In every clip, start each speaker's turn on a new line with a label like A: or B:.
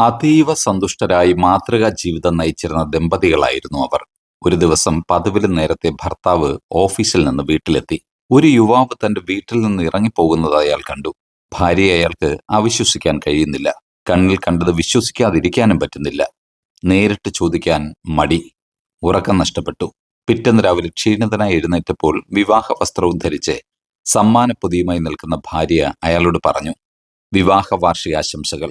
A: അതീവ സന്തുഷ്ടരായി മാതൃകാ ജീവിതം നയിച്ചിരുന്ന ദമ്പതികളായിരുന്നു അവർ. ഒരു ദിവസം പതിവിലും നേരത്തെ ഭർത്താവ് ഓഫീസിൽ നിന്ന് വീട്ടിലെത്തി. ഒരു യുവാവ് തന്റെ വീട്ടിൽ നിന്ന് ഇറങ്ങിപ്പോകുന്നത് അയാൾ കണ്ടു. ഭാര്യയെ അയാൾക്ക് അവിശ്വസിക്കാൻ കഴിയുന്നില്ല. കണ്ണിൽ കണ്ടത് വിശ്വസിക്കാതിരിക്കാനും പറ്റുന്നില്ല. നേരിട്ട് ചോദിക്കാൻ മടി. ഉറക്കം നഷ്ടപ്പെട്ടു. പിറ്റേന്ന് രാവിലെ ക്ഷീണിതനായി എഴുന്നേറ്റപ്പോൾ വിവാഹ വസ്ത്രവും ധരിച്ച് സമ്മാനപ്പൊതിയുമായി നിൽക്കുന്ന ഭാര്യ അയാളോട് പറഞ്ഞു വിവാഹ വാർഷികാശംസകൾ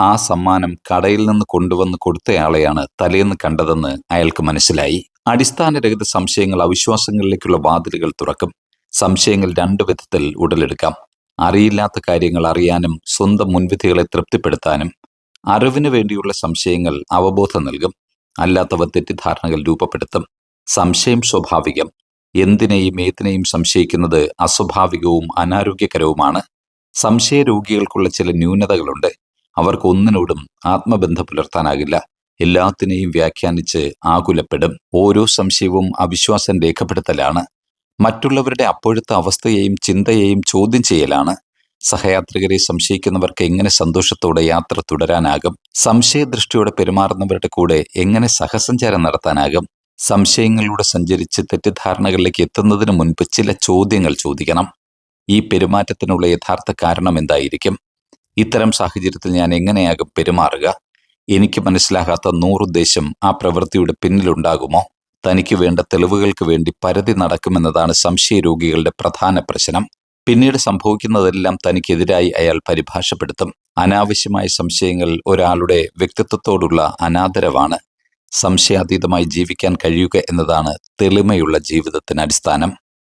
A: ആ സമ്മാനം കടയിൽ നിന്ന് കൊണ്ടുവന്ന് കൊടുത്തയാളെയാണ് തലേന്ന് കണ്ടതെന്ന് അയാൾക്ക് മനസ്സിലായി. അടിസ്ഥാനരഹിത സംശയങ്ങൾ അവിശ്വാസങ്ങളിലേക്കുള്ള വാതിലുകൾ തുറക്കും. സംശയങ്ങൾ രണ്ടു വിധത്തിൽ ഉടലെടുക്കാം. അറിയില്ലാത്ത കാര്യങ്ങൾ അറിയാനും സ്വന്തം മുൻവിധികളെ തൃപ്തിപ്പെടുത്താനും അറിവിന് വേണ്ടിയുള്ള സംശയങ്ങൾ അവബോധം നൽകും. അല്ലാത്തവ തെറ്റിദ്ധാരണകൾ രൂപപ്പെടുത്തും. സംശയം സ്വാഭാവികം. എന്തിനേയും ഏതിനെയും സംശയിക്കുന്നത് അസ്വാഭാവികവും അനാരോഗ്യകരവുമാണ്. സംശയ രോഗികൾക്കുള്ള ചില ന്യൂനതകളുണ്ട്. അവർക്ക് ഒന്നിനോടും ആത്മബന്ധം പുലർത്താനാകില്ല. എല്ലാത്തിനെയും വ്യാഖ്യാനിച്ച് ആകുലപ്പെടും. ഓരോ സംശയവും അവിശ്വാസം രേഖപ്പെടുത്തലാണ്. മറ്റുള്ളവരുടെ അപ്പോഴത്തെ അവസ്ഥയെയും ചിന്തയെയും ചോദ്യം ചെയ്യലാണ്. സഹയാത്രികരെ സംശയിക്കുന്നവർക്ക് എങ്ങനെ സന്തോഷത്തോടെ യാത്ര തുടരാനാകും? സംശയദൃഷ്ടിയോടെ പെരുമാറുന്നവരുടെ കൂടെ എങ്ങനെ സഹസഞ്ചാരം നടത്താനാകും? സംശയങ്ങളിലൂടെ സഞ്ചരിച്ച് തെറ്റിദ്ധാരണകളിലേക്ക് എത്തുന്നതിന് മുൻപ് ചില ചോദ്യങ്ങൾ ചോദിക്കണം. ഈ പെരുമാറ്റത്തിനുള്ള യഥാർത്ഥ കാരണം എന്തായിരിക്കും? ഇത്തരം സാഹചര്യത്തിൽ ഞാൻ എങ്ങനെയാകും പെരുമാറുക? എനിക്ക് മനസ്സിലാകാത്ത നൂറുദ്ദേശം ആ പ്രവൃത്തിയുടെ പിന്നിലുണ്ടാകുമോ? തനിക്ക് വേണ്ട തെളിവുകൾക്ക് വേണ്ടി പരതി നടക്കുമെന്നതാണ് സംശയരോഗികളുടെ പ്രധാന പ്രശ്നം. പിന്നീട് സംഭവിക്കുന്നതെല്ലാം തനിക്കെതിരായി അയാൾ പരിഭാഷപ്പെടുത്തും. അനാവശ്യമായ സംശയങ്ങൾ ഒരാളുടെ വ്യക്തിത്വത്തോടുള്ള അനാദരവാണ്. സംശയാതീതമായി ജീവിക്കാൻ കഴിയുക എന്നതാണ് തെളിമയുള്ള ജീവിതത്തിന് അടിസ്ഥാനം.